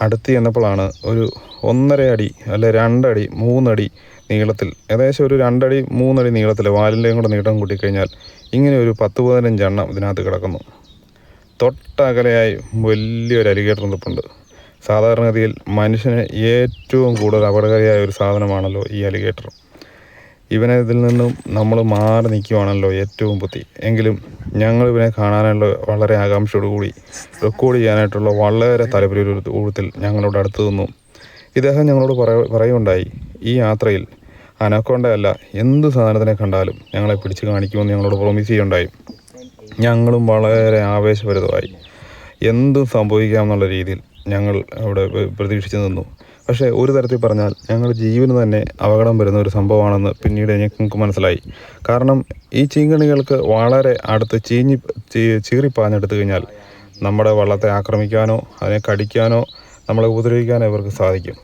അടുത്ത് ചെന്നപ്പോഴാണ് ഒരു ഒന്നര അടി അല്ലെ രണ്ടടി മൂന്നടി നീളത്തിൽ ഏകദേശം ഒരു രണ്ടടി മൂന്നടി നീളത്തിൽ വാലിന്റെയും കൂടെ നീട്ടം കൂട്ടിക്കഴിഞ്ഞാൽ ഇങ്ങനെ ഒരു പത്ത് പതിനഞ്ച് എണ്ണം ഇതിനകത്ത് കിടക്കുന്നു. തൊട്ടകലയായി വലിയൊരു അലിഗേറ്റർ നിൽപ്പുണ്ട്. സാധാരണഗതിയിൽ മനുഷ്യന് ഏറ്റവും കൂടുതൽ അപകടകാരിയായ ഒരു സാധനമാണല്ലോ ഈ അലിഗേറ്റർ. ഇവനെ ഇതിൽ നിന്നും നമ്മൾ മാറി നിൽക്കുവാണല്ലോ ഏറ്റവും ബുദ്ധി. എങ്കിലും ഞങ്ങൾ ഇവനെ കാണാനുള്ള വളരെ ആകാംക്ഷയോടുകൂടി റെക്കോർഡ് ചെയ്യാനായിട്ടുള്ള വളരെ താല്പര്യത്തിൽ ഞങ്ങളോട് അടുത്ത് നിന്നു. ഇദ്ദേഹം ഞങ്ങളോട് പറയ പറയുണ്ടായി ഈ യാത്രയിൽ അനക്കോണ്ടയല്ല എന്ത് സാധനത്തിനെ കണ്ടാലും ഞങ്ങളെ പിടിച്ച് കാണിക്കുമെന്ന് ഞങ്ങളോട് പ്രോമിസ് ചെയ്യുണ്ടായി ഞങ്ങളും വളരെ ആവേശഭരിതമായി. എന്തും സംഭവിക്കാമെന്നുള്ള രീതിയിൽ ഞങ്ങൾ അവിടെ പ്രതീക്ഷിച്ചു നിന്നു. പക്ഷേ ഒരു തരത്തിൽ പറഞ്ഞാൽ ഞങ്ങളുടെ ജീവന് തന്നെ അപകടം വരുന്ന ഒരു സംഭവമാണെന്ന് പിന്നീട് ഞങ്ങൾക്ക് മനസ്സിലായി. കാരണം ഈ ചീങ്കണികൾക്ക് വളരെ അടുത്ത് ചീഞ്ഞി ചീറിപ്പാഞ്ഞെടുത്തു കഴിഞ്ഞാൽ നമ്മുടെ വള്ളത്തെ ആക്രമിക്കാനോ അതിനെ കടിക്കാനോ നമ്മളെ ഉപദ്രവിക്കാനോ ഇവർക്ക് സാധിക്കും.